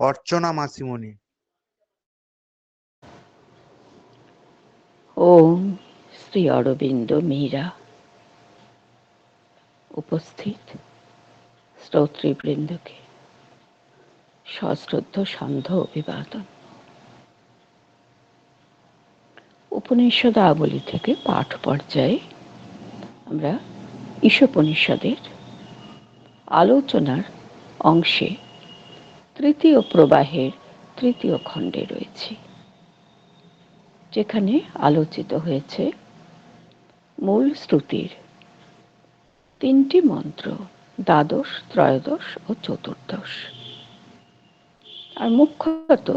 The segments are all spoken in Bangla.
অর্চনা মাসিমণি। ওম শ্রী অরবিন্দ মীরা। উপস্থিত শ্রোতৃবৃন্দকে। সশ্রদ্ধ সন্ধ অভিবাদন। উপনিষদাবলী থেকে পাঠ পর্যায়ে আমরা ঈশোপনিষদের আলোচনার অংশে তৃতীয় প্রবাহের তৃতীয় খণ্ডে রয়েছি, যেখানে আলোচিত হয়েছে মূল শ্রুতির তিনটি মন্ত্র, দ্বাদশ, ত্রয়োদশ ও চতুর্দশ। আর মুখ্যত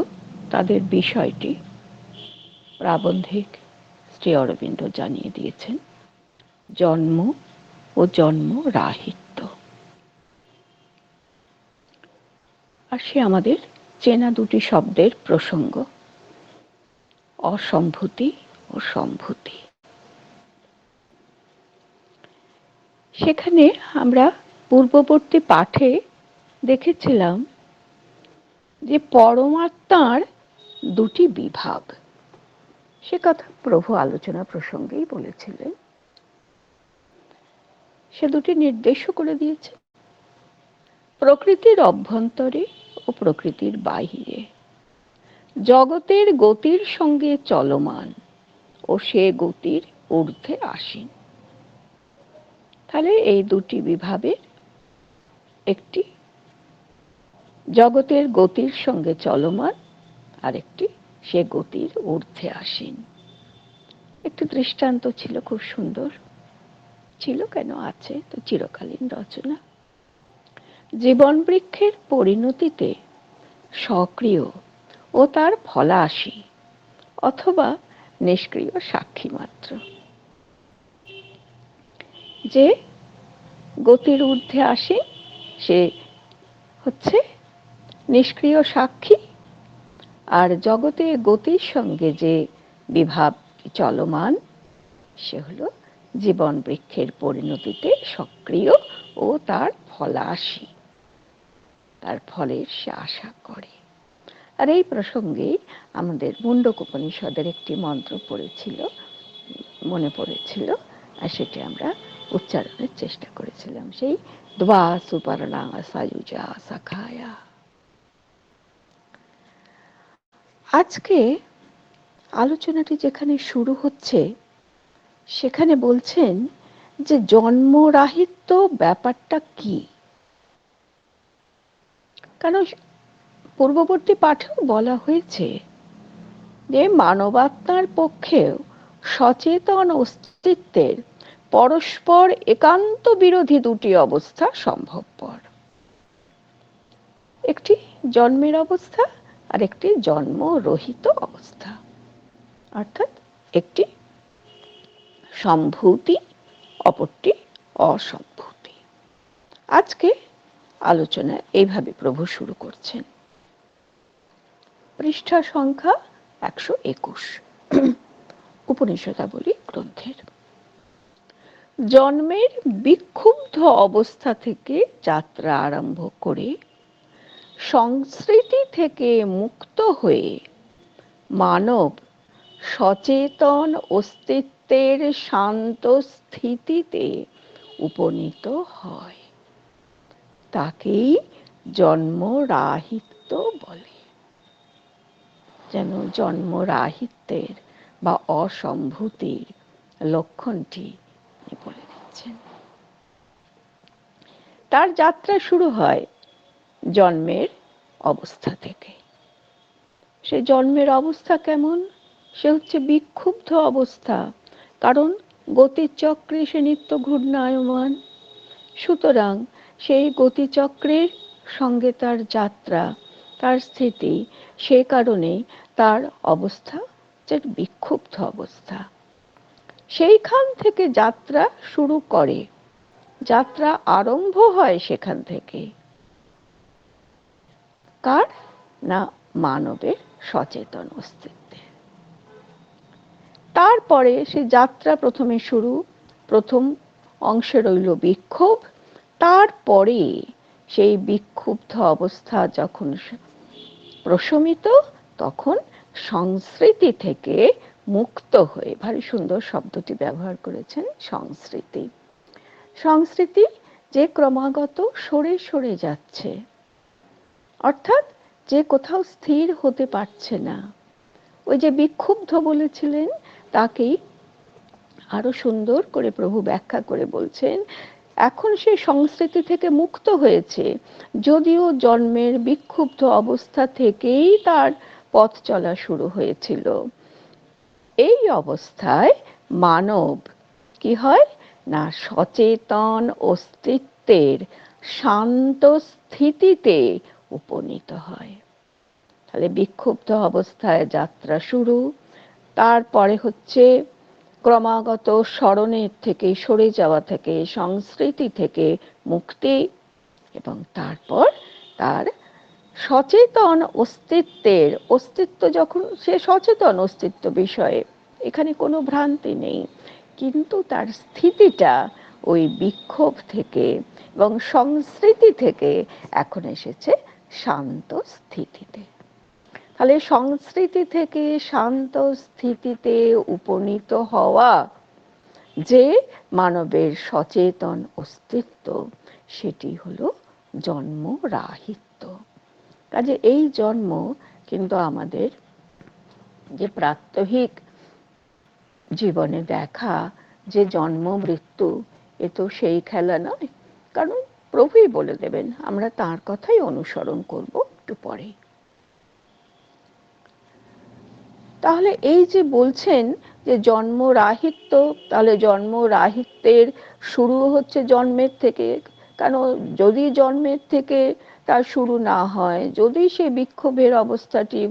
তাদের বিষয়টি প্রাবন্ধিক শ্রী অরবিন্দ জানিয়ে দিয়েছেন, জন্ম ও জন্ম রাহিত্য আর সে আমাদের চেনা দুটি শব্দের প্রসঙ্গ। অসম্ভূতি ও সম্ভূতি। সেখানে আমরা পূর্ববর্তী পাঠে দেখেছিলাম যে পরমাত্মার দুটি বিভাগ। সে কথা প্রভু আলোচনা প্রসঙ্গেই বলেছিলেন। সে দুটি নির্দেশও করে দিয়েছে। প্রকৃতির অভ্যন্তরে ও প্রকৃতির বাহিরে। জগতের গতির সঙ্গে চলমান ও সে গতির ঊর্ধ্বে আসীন। তাহলে এই দুটি বিভাগের একটি জগতের গতির সঙ্গে চলমান আর একটি সে গতির ঊর্ধ্বে আসীন। একটি দৃষ্টান্ত ছিল খুব সুন্দর। ছিল কেন আছে? তো চিরকালীন রচনা। জীবন বৃক্ষের পরিণতিতে সক্রিয় ও তার ফলাশী অথবা নিষ্ক্রিয় সাক্ষী মাত্র। যে গতির ঊর্ধ্বে আসে, সে হচ্ছে নিষ্ক্রিয় সাক্ষী। আর জগতে গতির সঙ্গে যে বিভাব চলমান, সে হলো জীবন বৃক্ষের পরিণতিতে সক্রিয় ও তার ফলাশী। তার ফলের সে আশা করে। আর এই প্রসঙ্গে আমাদের মুন্ডক উপনিষদের একটি মন্ত্র পড়েছিল, মনে পড়েছিল, আর সেটি আমরা উচ্চারণের চেষ্টা করেছিলাম। সেই দ্বা সুপর্ণা সায়ুজা সাখায়া। আজকে আলোচনাটি যেখানে শুরু হচ্ছে, সেখানে বলছেন যে জন্মরাহিত্য ব্যাপারটা কি? কারণ পূর্ববর্তী পাঠেও বলা হয়েছে যে মানবাত্মার পক্ষেও সচেতন অস্তিত্বের পরস্পর একান্ত বিরোধী দুটি অবস্থা সম্ভবপর। একটি জন্মের অবস্থা আর একটি জন্মরহিত অবস্থা। অর্থাৎ একটি সম্ভূতি, অপরটি অসম্ভূতি। আজকে আলোচনা এইভাবে প্রভু শুরু করছেন। পৃষ্ঠা সংখ্যা একশো একুশ। উপনিষদাবলী গ্রন্থের। জন্মের বিক্ষুব্ধ অবস্থা থেকে যাত্রা আরম্ভ করে সংস্কৃতি থেকে মুক্ত হয়ে মানব সচেতন অস্তিত্বের শান্ত স্থিতিতে উপনীত হয়। তাকেই জন্মরাহিত্য বলে। যেন জন্মরাহিত্যের বা অসম্ভূতির লক্ষণটি বলে দিচ্ছেন। তার যাত্রা শুরু হয় জন্মের অবস্থা থেকে। সে জন্মের অবস্থা কেমন? সে হচ্ছে বিক্ষুব্ধ অবস্থা, কারণ গতির চক্রে সে নিত্য ঘূর্ণায়মান। সুতরাং সেই গতিচক্রের সঙ্গে তার যাত্রা, তার স্থিতি, সে কারণে তার অবস্থা বিক্ষুব্ধ অবস্থা। সেইখান থেকে যাত্রা শুরু করে। যাত্রা আরম্ভ হয় সেখান থেকে। কার? না, মানবের সচেতন অস্তিত্বে তারপরে সে যাত্রা প্রথমে শুরু, প্রথম অংশে রইল বিক্ষোভ তারপরে সেই বিক্ষুব্ধ অবস্থা যখন প্রশমিত, তখন সংস্কৃতি থেকে মুক্ত হয়ে ভারী সুন্দর শব্দটি ব্যবহার করেছেন সংস্কৃতি। সংস্কৃতি যে ক্রমাগত সরে সরে যাচ্ছে, অর্থাৎ যে কোথাও স্থির হতে পারছে না। ওই যে বিক্ষুব্ধ বলেছিলেন, তাকেই আরও সুন্দর করে প্রভু ব্যাখ্যা করে বলছেন এখন সে সংস্কৃতি থেকে মুক্ত হয়েছে। যদিও জন্মের বিক্ষুব্ধ অবস্থা থেকেই তার পথ চলা শুরু হয়েছিল। এই অবস্থায় মানব কি হয়? না সচেতন অস্তিত্বের শান্ত স্থিতিতে উপনীত হয়। তাহলে বিক্ষুব্ধ অবস্থায় যাত্রা শুরু। তারপরে হচ্ছে ক্রমাগত স্মরণের থেকে, সরে যাওয়া থেকে, সংস্কৃতি থেকে মুক্তি এবং তারপর তার সচেতন অস্তিত্বের, অস্তিত্ব যখন, সে সচেতন অস্তিত্ব বিষয়ে এখানে কোনো ভ্রান্তি নেই। কিন্তু তার স্থিতিটা ওই বিক্ষোভ থেকে এবং সংস্কৃতি থেকে এখন এসেছে শান্ত স্থিতিতে। তাহলে সংস্কৃতি থেকে শান্ত স্থিতিতে উপনীত হওয়া যে মানবের সচেতন অস্তিত্ব, সেটি হলো জন্ম রাহিত্য কাজে এই জন্ম কিন্তু আমাদের যে প্রাত্যহিক জীবনে দেখা, যে জন্ম মৃত্যু, এ তো সেই খেলা নয়। কারণ প্রভুই বলে দেবেন, আমরা তার কথাই অনুসরণ করব একটু পরে। তাহলে এই যে বলছেন যে জন্ম রাহিত্য তাহলে জন্ম রাহিত্যের শুরু হচ্ছে জন্মের থেকে। কেন যদি জন্মের থেকে তার শুরু না হয়, যদি সে বিক্ষোভের অবস্থাটি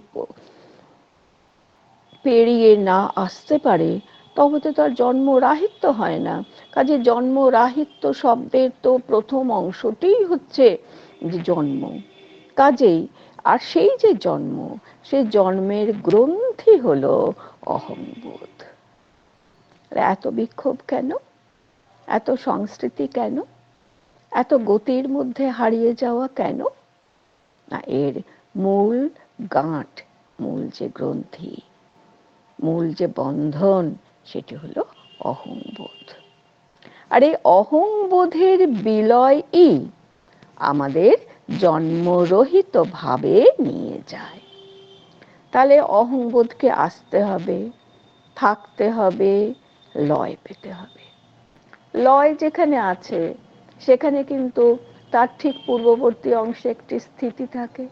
পেরিয়ে না আসতে পারে, তবে তো তার জন্ম রাহিত্য হয় না। কাজে জন্ম রাহিত্য শব্দের তো প্রথম অংশটিই হচ্ছে জন্ম। কাজেই আর সেই যে জন্ম, সে জন্মের গ্রন্থি হলো অহংবোধ এত বিক্ষোভ কেন? এত সংস্কৃতি কেন? এত গতির মধ্যে হারিয়ে যাওয়া কেন? না, এর মূল গাঁট, মূল যে গ্রন্থি, মূল যে বন্ধন, সেটি হলো অহংবোধ আর এই অহংবোধের বিলয়ই আমাদের জন্মরহিত ভাবে নিয়ে যায়। তাহলে অহংবোধকে আসতে হবে, থাকতে হবে, লয় পেতে হবে। লয় যেখানে আছে, সেখানে কিন্তু তার ঠিক পূর্ববর্তী অংশে একটি স্থিতি থাকে।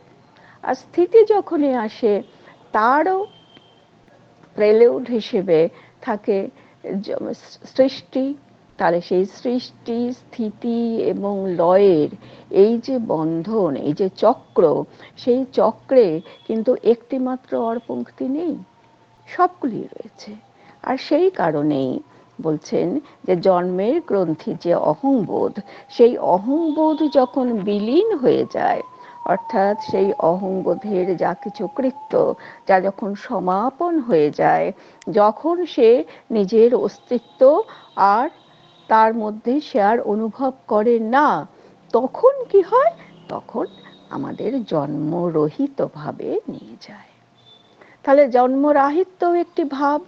আর স্থিতি যখনই আসে, তারও প্রেলিউড হিসেবে থাকে সৃষ্টি তাহলে সেই সৃষ্টি, স্থিতি এবং লয়ের এই যে বন্ধন, এই যে চক্র, সেই চক্রে কিন্তু একটিমাত্র অর্পঙ্ক্তি নেই সবগুলি রয়েছে। আর সেই কারণেই বলছেন যে জন্মের গ্রন্থি যে অহংবোধ, সেই অহংবোধ যখন বিলীন হয়ে যায়, অর্থাৎ সেই অহংবোধের যা কিছু কৃত্য, যা যখন সমাপন হয়ে যায়, যখন সে নিজের অস্তিত্ব আর তার মধ্যে সে আর অনুভব করে না। তখন কি হয়? তখন আমাদের জন্মরহিত ভাবে নিয়ে যায়। তাহলে জন্মরাহিত্য একটি ভাব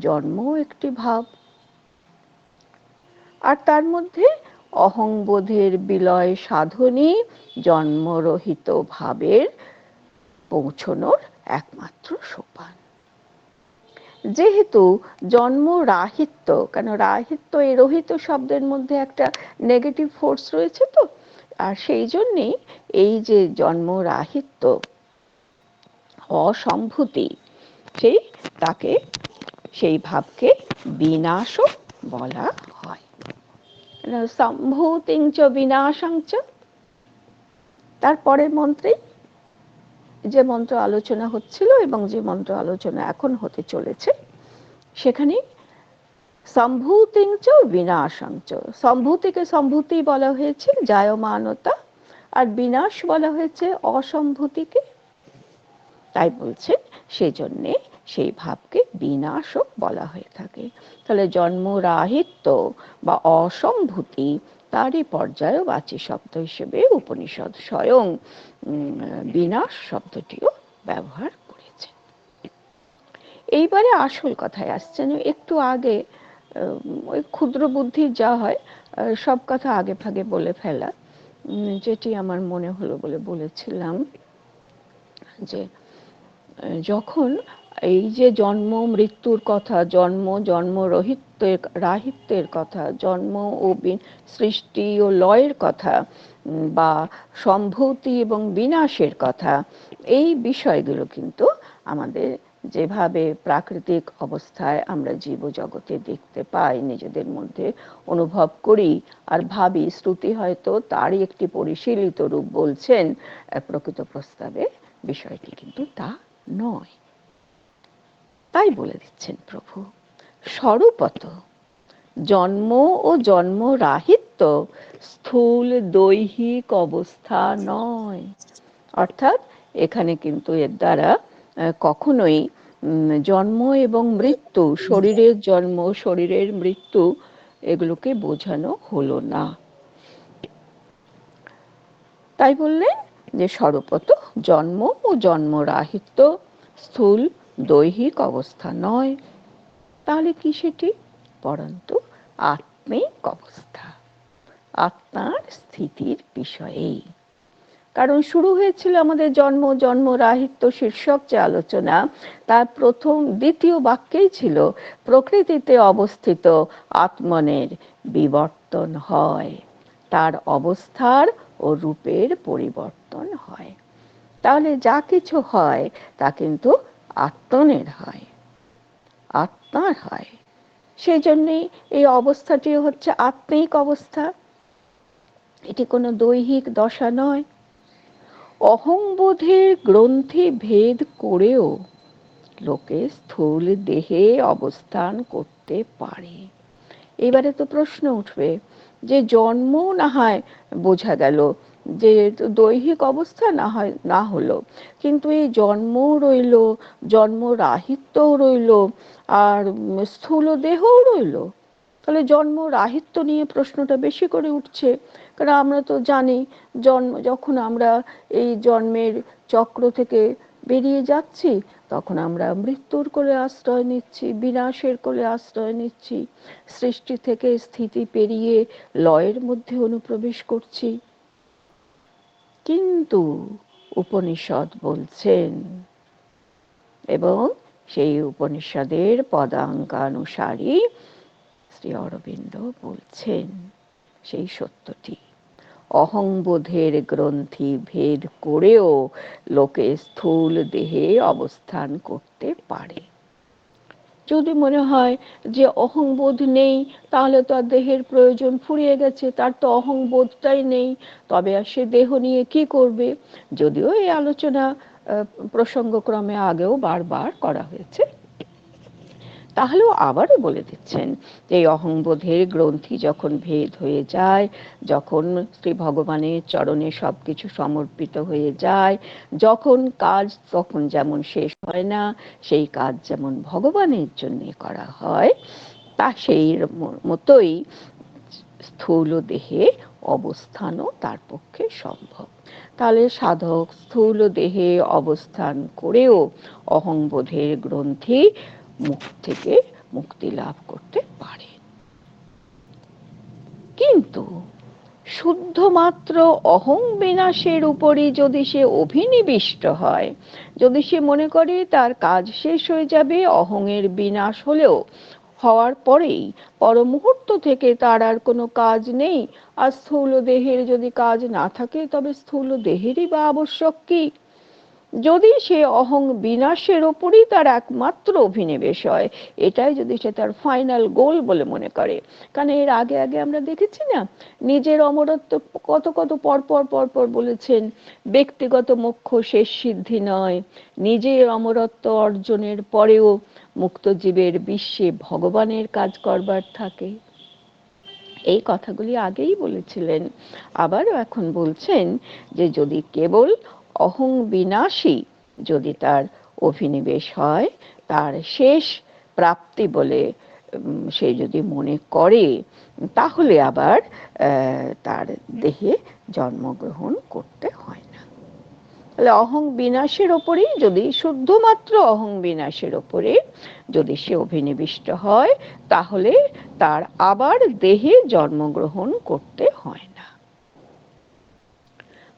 জন্ম একটি ভাব। আর তার মধ্যে অহংবোধের বিলয় সাধনই জন্মরহিত ভাবের পৌঁছনোর একমাত্র সোপান। যেহেতু জন্ম রাহিত্য, কেন রাহিত্য এই রহিত শব্দের মধ্যে একটা নেগেটিভ ফোর্স রয়েছে তো, আর সেই জন্যেই এই যে জন্ম রাহিত্য, অসম্ভূতি, সেই তাকে, সেই ভাবকে বিনাশও বলা হয়। সম্ভূতিং চ বিনাশং চ? তারপরের মন্ত্রেই যে মন্ত্র আলোচনা হচ্ছিল এবং যে মন্ত্র আলোচনা এখন হতে চলেছে, সেখানে সম্ভূতিং চ বিনাশং চ সম্ভূতিকে সম্ভূতি বলা হয়েছে জায়মানতা, আর বিনাশ বলা হয়েছে অসম্ভূতিকে। তাই বলছেন সেজন্যে সেই ভাবকে বিনাশও বলা হয়ে থাকে। তাহলে জন্মরাহিত্য বা অসম্ভূতি তারই পর্যায়ে বাচী শব্দ হিসেবে উপনিষদ স্বয়ং বিনাশ শব্দটিও ব্যবহার করেছেন এইবারে আসল কথায় আসছেন একটু আগে ওই ক্ষুদ্র বুদ্ধি যা হয় সব কথা আগে ভাগে বলে ফেলা। যেটি আমার মনে হলো বলে বলেছিলাম যে যখন এই যে জন্ম, মৃত্যুর কথা, জন্ম জন্ম রহিত্যের, রাহিত্যের কথা, জন্ম ও সৃষ্টি ও লয়ের কথা বা সম্ভূতি এবং বিনাশের কথা, এই বিষয়গুলো কিন্তু আমাদের যেভাবে প্রাকৃতিক অবস্থায় আমরা জীবজগতে দেখতে পাই, নিজেদের মধ্যে অনুভব করি আর ভাবি, শ্রুতি হয়তো তারই একটি পরিশীলিত রূপ বলছেন প্রকৃত প্রস্তাবে বিষয়টি কিন্তু তা নয়। তাই বলে দিচ্ছেন প্রভু। স্বরূপত, জন্ম ও জন্ম রাহিত্য স্থূল দৈহিক অবস্থা নয়। অর্থাৎ এখানে কিন্তু এর দ্বারা কখনোই জন্ম এবং মৃত্যু, শরীরের জন্ম, শরীরের মৃত্যু এগুলোকে বোঝানো হলো না। তাই বললেন যে সর্বত জন্ম ও জন্মরাহিত্য স্থূল দৈহিক অবস্থা নয়, তাহলে কি সেটি? পরন্তু আত্মিক অবস্থা, আত্মার স্থিতির বিষয়েই। কারণ শুরু হয়েছিল আমাদের জন্ম জন্ম, রাহিত্য, শীর্ষক যে আলোচনা, তার প্রথম, দ্বিতীয় বাক্যেই ছিল, প্রকৃতিতে অবস্থিত আত্মনের বিবর্তন হয়, তার অবস্থার ও রূপের পরিবর্তন হয়। তাহলে যা কিছু হয়, তা কিন্তু আত্মনের হয়, আত্মার হয়। সেই জন্যই এই অবস্থাটি হচ্ছে আত্মিক অবস্থা। এটি কোনো দৈহিক দশা নয়। অহংবোধের গ্রন্থি ভেদ করেও লোকে স্থূল দেহে অবস্থান করতে পারে। এবারে তো প্রশ্ন উঠবে যে জন্ম না হয় বোঝা গেল যে দৈহিক অবস্থা না হয়, না হলো। কিন্তু এই জন্ম রইল জন্ম রাহিত্যও রইল, আর স্থূল দেহও রইল। তাহলে জন্ম রাহিত্য নিয়ে প্রশ্নটা বেশি করে উঠছে। কারণ আমরা তো জানি, জন্ম, যখন আমরা এই জন্মের চক্র থেকে বেরিয়ে যাচ্ছি, তখন আমরা মৃত্যুর কোলে আশ্রয় নিচ্ছি, বিনাশের কোলে আশ্রয় নিচ্ছি, সৃষ্টি থেকে স্থিতি পেরিয়ে লয়ের মধ্যে অনুপ্রবেশ করছি। কিন্তু উপনিষদ বলছেন, এবং সেই উপনিষদের পদাঙ্কানুসারী শ্রী অরবিন্দ বলছেন সেই সত্যটি। অহংবোধের গ্রন্থি ভেদ করেও লোকে স্থূল দেহে অবস্থান করতে পারে। যদি মনে হয় যে অহংবোধ নেই, তাহলে তো আর দেহের প্রয়োজন ফুরিয়ে গেছে, তার তো অহংবোধটাই নেই। তবে আর সে দেহ নিয়ে কি করবে? যদিও এই আলোচনা প্রসঙ্গক্রমে আগেও বারবার করা হয়েছে। তাহলেও আবারও বলে দিচ্ছেন যে এই অহংবোধের গ্রন্থি যখন ভেদ হয়ে যায়, যখন শ্রী ভগবানের চরণে সবকিছু সমর্পিত হয়ে যায়, যখন কাজ তখন যেমন শেষ হয় না, সেই কাজ যেমন ভগবানের জন্য করা হয়, তা সেই মতোই স্থূল দেহে অবস্থানও তার পক্ষে সম্ভব। তাহলে সাধক স্থূল দেহে অবস্থান করেও অহংবোধের গ্রন্থি মুখ থেকে মুক্তি লাভ করতে পারে। কিন্তু শুদ্ধমাত্র অহং বিনাশের উপরই যদি সে অভিনিবিষ্ট হয়, যদি সে মনে করে তার কাজ শেষ হয়ে যাবে, অহংয়ের বিনাশ হলেও হওয়ার পরেই পর মুহূর্ত থেকে তার আর কোনো কাজ নেই। আর স্থূল দেহের যদি কাজ না থাকে, তবে স্থূল দেহেরই বা আবশ্যক কি? যদি সে অহং বিনাশের ওপরই তার একমাত্র অভিনিবেশ হয়, এটাই যদি সে তার ফাইনাল গোল বলে মনে করে। কারণ এর আগে আগে আমরা দেখেছি না, নিজের অমরত্ব কত কত পরপর পরপর বলেছেন, ব্যক্তিগত মুখ্য শেষ সিদ্ধি নয়, নিজের অমরত্ব অর্জনের পরেও মুক্ত জীবের বিশ্বে ভগবানের কাজ করবার থাকে। এই কথাগুলি আগেই বলেছিলেন। আবারও এখন বলছেন যে যদি কেবল অহং বিনাশী। যদি তার অভিনিবেশ হয়, তার শেষ প্রাপ্তি বলে সে যদি মনে করে, তাহলে আবার তার দেহে জন্মগ্রহণ করতে হয় না। তাহলে অহং বিনাশের ওপরেই, যদি শুদ্ধমাত্র অহং বিনাশের ওপরে যদি সে অভিনিবিষ্ট হয়, তাহলে তার আবার দেহে জন্মগ্রহণ করতে হয় না।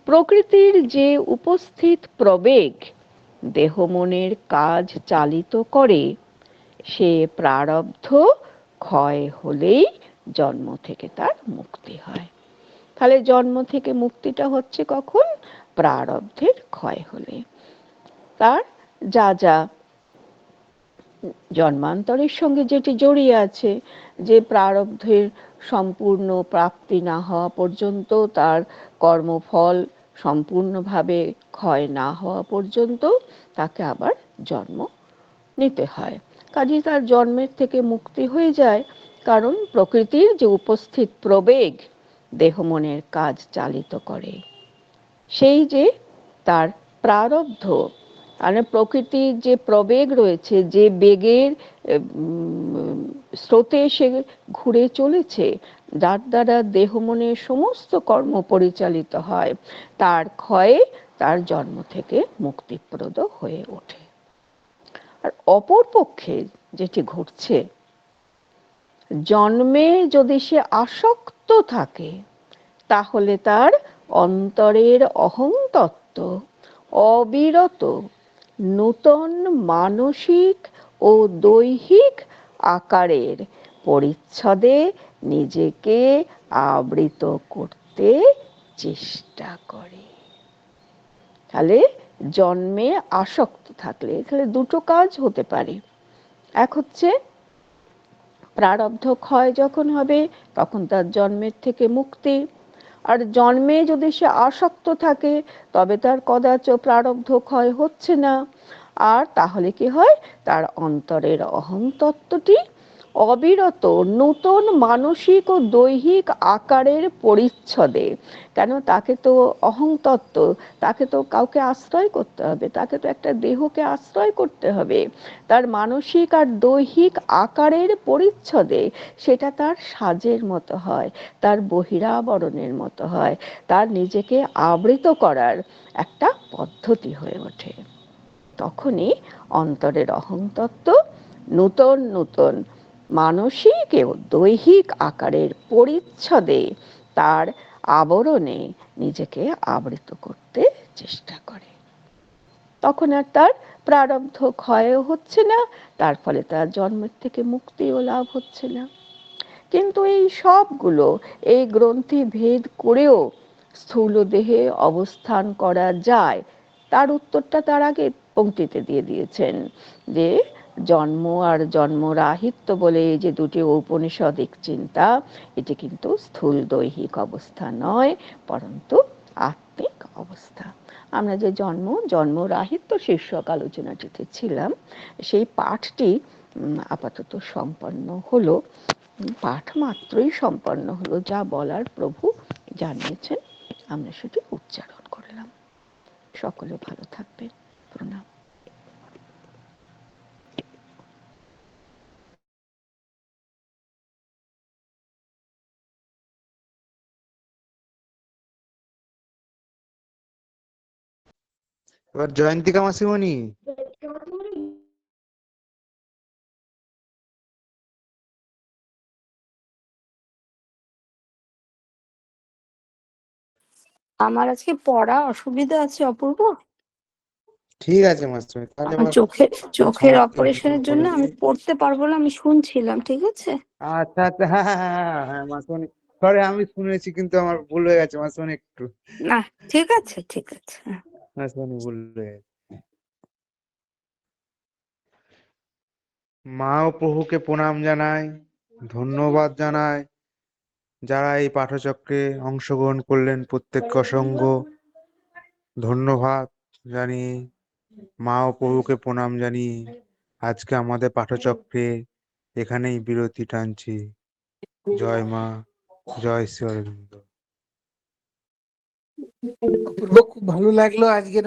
প্রকৃতির যে উপস্থিত প্রবেগ, দেহ মনের কাজ চালিত করে, সে প্রারব্ধ ক্ষয় হলেই জন্ম থেকে তার মুক্তি হয়। তাহলে জন্ম থেকে মুক্তিটা হচ্ছে কখন? প্রারব্ধের ক্ষয় হলে। তার যা যা জন্মান্তরের সঙ্গে যেটি জড়িয়ে আছে, যে প্রারব্ধের সম্পূর্ণ প্রাপ্তি না হওয়া পর্যন্ত তার কর্মফল সম্পূর্ণভাবে ক্ষয় না হওয়া পর্যন্ত তাকে আবার জন্ম নিতে হয়। কাজে তার জন্মের থেকে মুক্তি হয়ে যায় কারণ প্রকৃতির যে উপস্থিত প্রবেগ দেহ মনের কাজ চালিত করে। সেই যে তার প্রারব্ধ মানে প্রকৃতির যে প্রবেগ রয়েছে, যে বেগের স্রোতে সে ঘুরে চলেছে যার দ্বারা দেহ মনের সমস্ত কর্ম পরিচালিত হয়, তার ক্ষয়ে তার জন্ম থেকে মুক্তিপ্রদ হয়ে ওঠে। আর অপর পক্ষে যেটি ঘটছে, জন্মে যদি সে আসক্ত থাকে, তাহলে তার অন্তরের অহং তত্ত্ব অবিরত নূতন মানসিক ও দৈহিক আকারের পরিচ্ছদে নিজেকে আবৃত করতে চেষ্টা করে। তাহলে জন্মে আসক্ত থাকলে তাহলে দুটো কাজ হতে পারে। এক হচ্ছে প্রারব্ধ ক্ষয় যখন হবে, তখন তার জন্মের থেকে মুক্তি। আর জন্মে যদি সে আসক্ত থাকে, তবে তার কদাচ প্রারব্ধ ক্ষয় হচ্ছে না। আর তাহলে কি হয়? তার অন্তরের অহং তত্ত্বটি অবিরত নূতন মানসিক ও দৈহিক আকারের পরিচ্ছদে। কেন? তাকে তো অহংতত্ত্ব, তাকে তো কাউকে আশ্রয় করতে হবে, তাকে তো একটা দেহকে আশ্রয় করতে হবে। তার মানসিক আর দৈহিক আকারের পরিচ্ছদে সেটা তার সাজের মতো হয়, তার বহিরাবরণের মতো হয়, তার নিজেকে আবৃত করার একটা পদ্ধতি হয়ে ওঠে। তখনই অন্তরের অহংতত্ত্ব নূতন নূতন মানসিক ও দৈহিক আকারের পরিচ্ছদে তার আবরণে নিজেকে আবৃত করতে চেষ্টা করে। তখন আর তার প্রারব্ধ ক্ষয়ও হচ্ছে না, তার ফলে তার জন্মের থেকে মুক্তিও লাভ হচ্ছে না। কিন্তু এই সবগুলো এই গ্রন্থি ভেদ করেও স্থূল দেহে অবস্থান করা যায়, তার উত্তরটা তার আগে পঙ্ক্তিতে দিয়ে দিয়েছেন যে জন্ম আর জন্মরাহিত্য বলে যে দুটি ঔপনিষদিক চিন্তা, এটি কিন্তু স্থূল দৈহিক অবস্থা নয়, পরন্তু আত্মিক অবস্থা। আমরা যে জন্ম, জন্মরাহিত্য শীর্ষক আলোচনাটিতে ছিলাম, সেই পাঠটি আপাতত সম্পন্ন হলো, পাঠ মাত্রই সম্পন্ন হলো, যা বলার প্রভু জানিয়েছেন। আমরা সেটি উচ্চারণ করলাম। সকলে ভালো থাকবেন। প্রণাম। এবার জয়ন্তিকা মাসিমণি আমার আজকে পড়া অসুবিধা আছে অপূর্ব। ঠিক আছে মাসিমণি তাহলে চোখের চোখের অপারেশনের জন্য আমি পড়তে পারব না আমি শুনছিলাম ঠিক আছে? আচ্ছা আচ্ছা হ্যাঁ হ্যাঁ হ্যাঁ হ্যাঁ হ্যাঁ মাসিমণি সরি আমি শুনেছি কিন্তু আমার ভুল হয়ে গেছে মাসিমণি একটু। না ঠিক আছে ঠিক আছে মাসিমণি ভুল মা ও প্রভুকে প্রণাম জানাই, ধন্যবাদ জানাই। যারা এই পাঠচক্রে অংশগ্রহণ করলেন প্রত্যেককে অসংখ্য ধন্যবাদ জানিয়ে মা ও প্রভুকে প্রণাম জানিয়ে আজকে আমাদের পাঠচক্রে এখানেই বিরতি টানছি। জয় মা, জয় শ্রী অরবিন্দ খুব ভালো লাগল আজকের